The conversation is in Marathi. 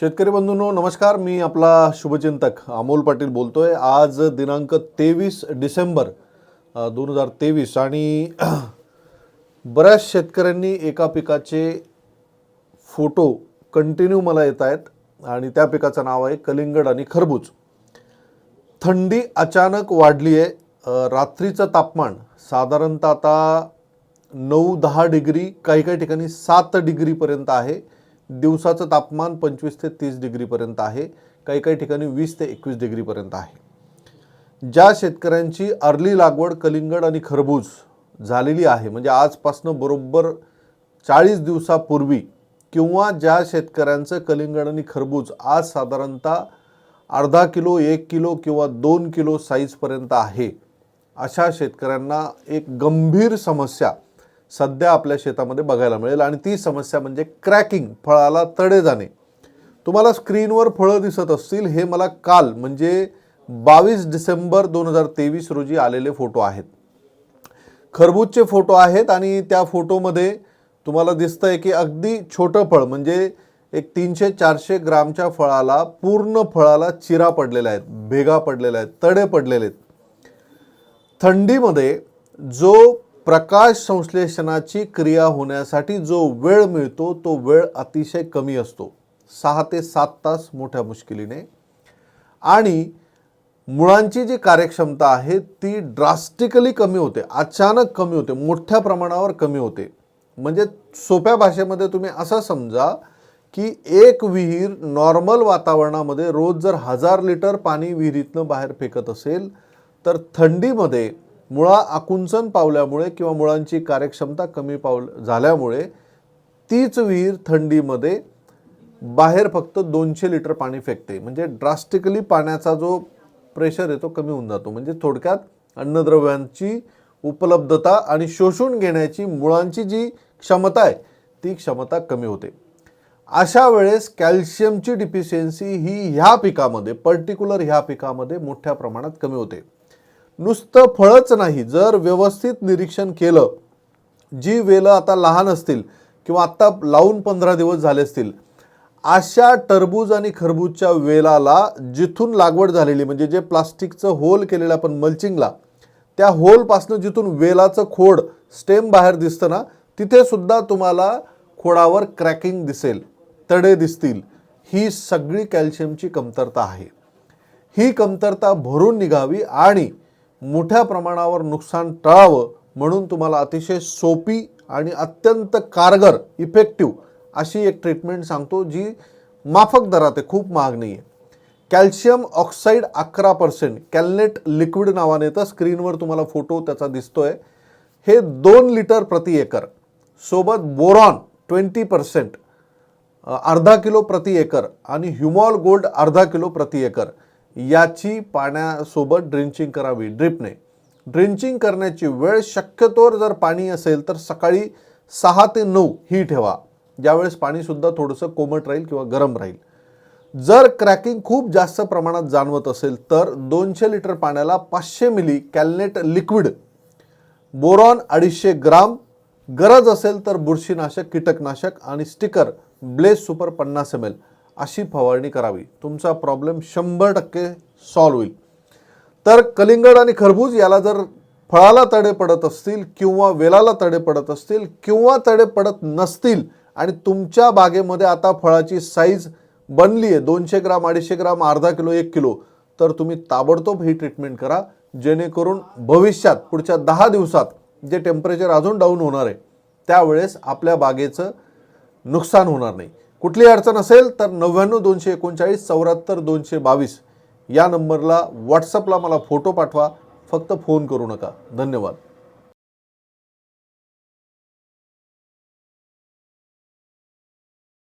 शेतकरी बंधूंनो नमस्कार. मी आपला शुभचिंतक अमोल पाटील बोलतोय. आज दिनांक तेवीस डिसेंबर दोन हजार तेवीस आणि बऱ्याच शेतकऱ्यांनी एका पिकाचे फोटो कंटिन्यू मला येत आहेत आणि त्या पिकाचं नाव आहे कलिंगड आणि खरबूज. थंडी अचानक वाढली आहे. रात्रीचं तापमान साधारणतः आता नऊ दहा डिग्री काही काही ठिकाणी सात डिग्रीपर्यंत आहे. दिवसाचं तापमान पंचवीस ते तीस डिग्रीपर्यंत आहे. काही काही ठिकाणी वीस ते एकवीस डिग्रीपर्यंत आहे. ज्या शेतकऱ्यांची अर्ली लागवड कलिंगड आणि खरबूज झालेली आहे म्हणजे आजपासनं बरोबर चाळीस दिवसापूर्वी किंवा ज्या शेतकऱ्यांचं कलिंगड आणि खरबूज आज साधारणतः अर्धा किलो एक किलो किंवा दोन किलो साईजपर्यंत आहे अशा शेतकऱ्यांना एक गंभीर समस्या सध्या आपल्या शेतामध्ये बघायला मिळेल आणि ती समस्या म्हणजे क्रॅकिंग फळाला तडे जाणे. तुम्हाला स्क्रीनवर फळं दिसत असतील हे मला काल म्हणजे बावीस डिसेंबर दोन हजार तेवीस रोजी आलेले फोटो आहेत. खरबूजचे फोटो आहेत आणि त्या फोटोमध्ये तुम्हाला दिसतंय की अगदी छोटं फळ म्हणजे एक तीनशे चारशे ग्रामच्या फळाला पूर्ण फळाला चिरा पडलेल्या आहेत भेगा पडलेल्या आहेत तडे पडलेले आहेत. थंडीमध्ये जो प्रकाश संश्लेषणाची क्रिया होण्यासाठी जो वेळ मिळतो तो वेळ अतिशय कमी असतो. सहा ते सात तास मोठ्या मुश्किलीने. आणि मुळांची जी कार्यक्षमता आहे ती ड्रास्टिकली कमी होते अचानक कमी होते मोठ्या प्रमाणावर कमी होते. म्हणजे सोप्या भाषेमध्ये तुम्ही असं समजा की एक विहीर नॉर्मल वातावरणामध्ये रोज जर हजार लिटर पाणी विहिरीतनं बाहेर फेकत असेल तर थंडीमध्ये मुळा आकुंचन पावल्यामुळे किंवा मुळांची कार्यक्षमता कमी पाव झाल्यामुळे तीच विहीर थंडीमध्ये बाहेर फक्त दोनशे लिटर पाणी फेकते. म्हणजे ड्रास्टिकली पाण्याचा जो प्रेशर आहे तो कमी होऊन जातो. म्हणजे थोडक्यात अन्नद्रव्यांची उपलब्धता आणि शोषून घेण्याची मुळांची जी क्षमता आहे ती क्षमता कमी होते. अशा वेळेस कॅल्शियमची डिफिशियन्सी ही ह्या पिकामध्ये पर्टिक्युलर ह्या पिकामध्ये मोठ्या प्रमाणात कमी होते. नुसतं फळच नाही. जर व्यवस्थित निरीक्षण केलं जी वेलं आता लहान असतील किंवा आत्ता लावून पंधरा दिवस झाले असतील अशा टरबूज आणि खरबूजच्या वेलाला जिथून लागवड झालेली म्हणजे जे प्लास्टिकचं होल केलेलं आपण मल्चिंगला त्या होलपासनं जिथून वेलाचं खोड स्टेम बाहेर दिसतं ना तिथेसुद्धा तुम्हाला खोडावर क्रॅकिंग दिसेल तडे दिसतील. ही सगळी कॅल्शियमची कमतरता आहे. ही कमतरता भरून निघावी आणि मोठ्या प्रमाणावर नुकसान टळावं म्हणून तुम्हाला अतिशय सोपी आणि अत्यंत कारगर इफेक्टिव्ह अशी एक ट्रीटमेंट सांगतो जी माफक दरात आहे खूप महाग नाही आहे कॅल्शियम ऑक्साईड अकरा पर्सेंट कॅलनेट लिक्विड नावाने येतं स्क्रीनवर तुम्हाला फोटो त्याचा दिसतोय. हे दोन लिटर प्रति एकर सोबत बोरॉन ट्वेंटी पर्सेंट अर्धा किलो प्रति एकर आणि ह्युमॉल गोल्ड अर्धा किलो प्रति एकर. याची पाण्यासोबत ड्रिंचिंग करावी. ड्रिपने. ड्रिंचिंग करण्याची वेळ शक्यतोवर जर पाणी असेल तर सकाळी सहा ते नऊ ही ठेवा. ज्यावेळेस पाणीसुद्धा थोडंसं कोमट राहील किंवा गरम राहील. जर क्रॅकिंग खूप जास्त प्रमाणात जाणवत असेल तर दोनशे लिटर पाण्याला पाचशे मिली कॅलनेट लिक्विड बोरॉन अडीचशे ग्राम गरज असेल तर बुरशीनाशक कीटकनाशक आणि स्टिकर ब्लेस सुपर पन्नास एम एल. अशी फवारणी करावी. तुमचा प्रॉब्लेम शंभर टक्के सॉल्व होईल. तर कलिंगड आणि खरबूज याला जर फळाला तडे पडत असतील किंवा वेलाला तडे पडत असतील किंवा तडे पडत नसतील आणि तुमच्या बागेमध्ये आता फळाची साईज बनली आहे दोनशे ग्राम अडीचशे ग्राम अर्धा किलो एक किलो तर तुम्ही ताबडतोब ही ट्रीटमेंट करा जेणेकरून भविष्यात पुढच्या दहा दिवसात जे टेम्परेचर अजून डाऊन होणार आहे त्यावेळेस आपल्या बागेचं नुकसान होणार नाही. कुठली अडचण असेल तर नव्याण्णव दोनशे एकोणचाळीस चौऱ्याहत्तर दोनशे बावीस या नंबरला व्हॉट्सअपला मला फोटो पाठवा. फक्त फोन करू नका. धन्यवाद.